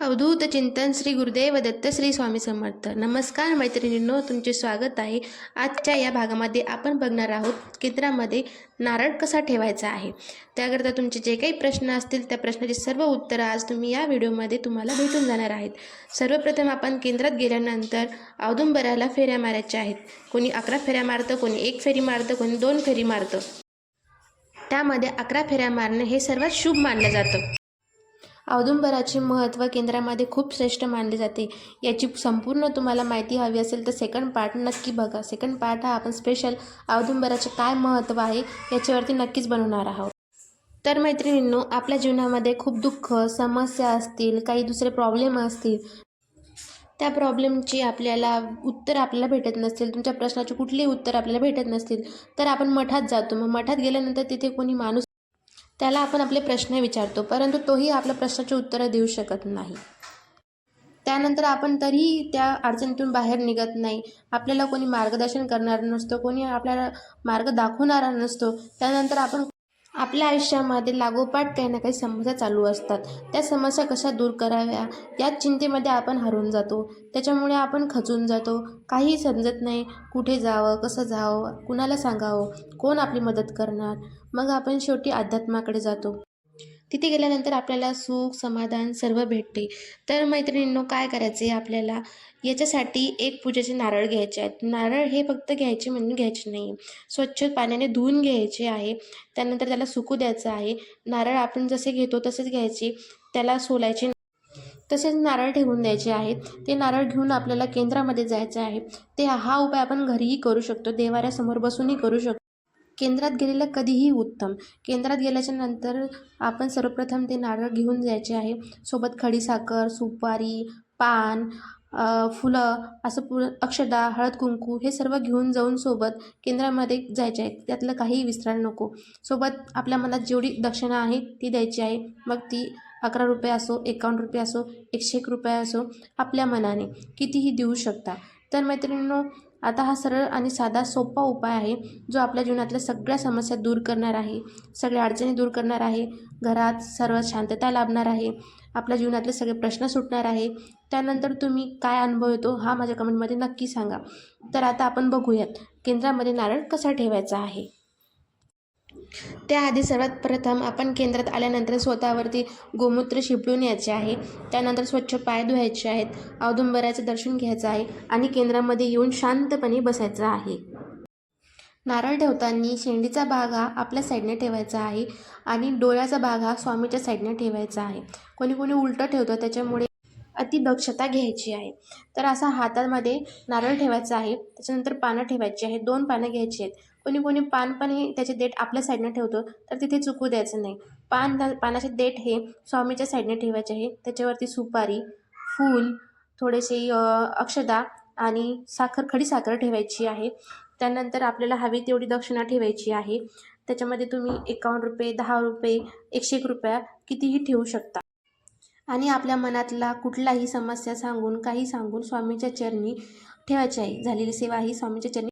अवधूत चिंतन श्री गुरुदेव दत्त श्री स्वामी समर्थ. नमस्कार मैत्रिणींनो तुमचे स्वागत आहे. आजच्या या भागामध्ये आपण बघणार आहोत केंद्रामध्ये नारळ कसा ठेवायचा आहे. त्याकरता तुमचे जे काही प्रश्न असतील त्या प्रश्नाची सर्व उत्तरं आज तुम्ही या व्हिडिओमध्ये तुम्हाला भेटून जाणार आहेत. सर्वप्रथम आपण केंद्रात गेल्यानंतर औदुंबराला फेऱ्या मारायच्या आहेत. कोणी अकरा फेऱ्या मारतं कोणी एक फेरी मारतं कोणी दोन फेरी मारतं. त्यामध्ये अकरा फेऱ्या मारणं हे सर्वात शुभ मानलं जातं. औदुंबराचे महत्त्व केंद्रामध्ये खूप श्रेष्ठ मानले जाते. याची संपूर्ण तुम्हाला माहिती हवी असेल तर सेकंड पार्ट नक्की बघा. सेकंड पार्ट हा आपण स्पेशल औदुंबराचे काय महत्त्व आहे याच्यावरती नक्कीच बनवणार आहोत. तर मैत्रिणींनो आपल्या जीवनामध्ये खूप दुःख समस्या असतील काही दुसरे प्रॉब्लेम असतील त्या प्रॉब्लेमची आपल्याला उत्तर आपल्याला भेटत नसतील तुमच्या प्रश्नाचे कुठलेही उत्तर आपल्याला भेटत नसतील तर आपण मठात जातो. मग मठात गेल्यानंतर तिथे कोणी माणूस त्याला आपण आपले प्रश्न विचारतो परंतु तोही आपल्या प्रश्नाची उत्तरं देऊ शकत नाही. त्यानंतर आपण तरीही त्या अडचणीतून बाहेर निघत नाही. आपल्याला कोणी मार्गदर्शन करणार नसतो कोणी आपल्याला मार्ग दाखवणारा नसतो. त्यानंतर आपण आपल्या आयुष्यामध्ये लागोपाठ काही ना काही समस्या चालू असतात. त्या समस्या कशा दूर कराव्या? याच चिंतेमध्ये आपण हरून जातो. त्याच्यामुळे आपण खचून जातो. काही समजत नाही कुठे जावं कसं जावं कुणाला सांगावं कोण आपली मदत करणार? मग आपण शेवटी अध्यात्माकडे जातो. तिथे गेल्यानंतर आपल्याला सुख समाधान सर्व भेटते. तर मैत्रिणींनो काय करायचे आपल्याला? याच्यासाठी एक पूजेचे नारळ घ्यायचे आहेत. नारळ हे फक्त घ्यायचे म्हणून घ्यायचे नाही. स्वच्छ पाण्याने धुवून घ्यायचे आहे. त्यानंतर त्याला सुकू द्यायचं आहे. नारळ आपण जसे घेतो तसेच घ्यायचे. त्याला सोलायचे तसेच नारळ ठेवून द्यायचे आहेत. ते नारळ घेऊन आपल्याला केंद्रामध्ये जायचं आहे. ते हा उपाय आपण घरीही करू शकतो. देवाऱ्यासमोर बसूनही करू शकतो. केंद्रात गेलेलं कधीही उत्तम. केंद्रात गेल्याच्यानंतर आपण सर्वप्रथम ते नारळ घेऊन जायचे आहे. सोबत खडीसाखर सुपारी पान फुलं असं पु अक्षदा हळद कुंकू हे सर्व घेऊन जाऊन सोबत केंद्रामध्ये जायचे आहे. त्यातलं काहीही विसरायला नको. सोबत आपल्या मनात जेवढी दक्षिणा आहे ती द्यायची आहे. मग ती अकरा रुपये असो एकावन्न रुपये असो एकशे एक रुपये असो आपल्या मनाने कितीही देऊ शकता. तर मैत्रिणींनो आता हा सरळ आणि साधा सोपा उपाय आहे जो आपल्या जीवनातल्या सगळ्या समस्या दूर करणार आहे. सगळ्या अडचणी दूर करणार आहे. घरात सर्व शांतता लाभणार आहे. आपल्या जीवनातले सगळे प्रश्न सुटणार आहे. त्यानंतर तुम्ही काय अनुभव येतो हा माझ्या कमेंटमध्ये नक्की सांगा. तर आता आपण बघूयात केंद्रामध्ये नारळ कसा ठेवायचा आहे? त्याआधी सर्वात प्रथम आपण केंद्रात आल्यानंतर स्वतःवरती गोमूत्र शिपडून यायचे आहे. त्यानंतर स्वच्छ पाय धुवायचे आहेत. औदुंबराचं दर्शन घ्यायचं आहे आणि केंद्रामध्ये येऊन शांतपणे बसायचं आहे. नारळ ठेवताना शेंडीचा भाग हा आपल्या साईडने ठेवायचा आहे आणि डोळ्याचा भाग हा स्वामीच्या साईडने ठेवायचा आहे. कोणी कोणी उलटं ठेवतं त्याच्यामुळे अति दक्षता घ्यायची आहे. तर असा हातामध्ये नारळ ठेवायचा आहे. त्याच्यानंतर पानं ठेवायची आहेत. दोन पानं घ्यायची आहेत. कोणी कोणी पान पण हे त्याचे देठ आपल्या साईडनं ठेवतो तर तिथे चुकू द्यायचं नाही. पान पानाचे देठ हे स्वामीच्या साईडने ठेवायचे आहे. त्याच्यावरती सुपारी फूल थोडेसे अक्षदा आणि साखर खडी साखर ठेवायची आहे. त्यानंतर आपल्याला हवी तेवढी दक्षिणा ठेवायची आहे. त्याच्यामध्ये तुम्ही एकावन्न रुपये दहा रुपये एकशे एक रुपया कितीही ठेवू शकता. आणि आपल्या मनातला कुठलाही समस्या सांगून काही सांगून स्वामीच्या चरणी ठेवायची आहे झालेली सेवा ही स्वामीच्या चरणी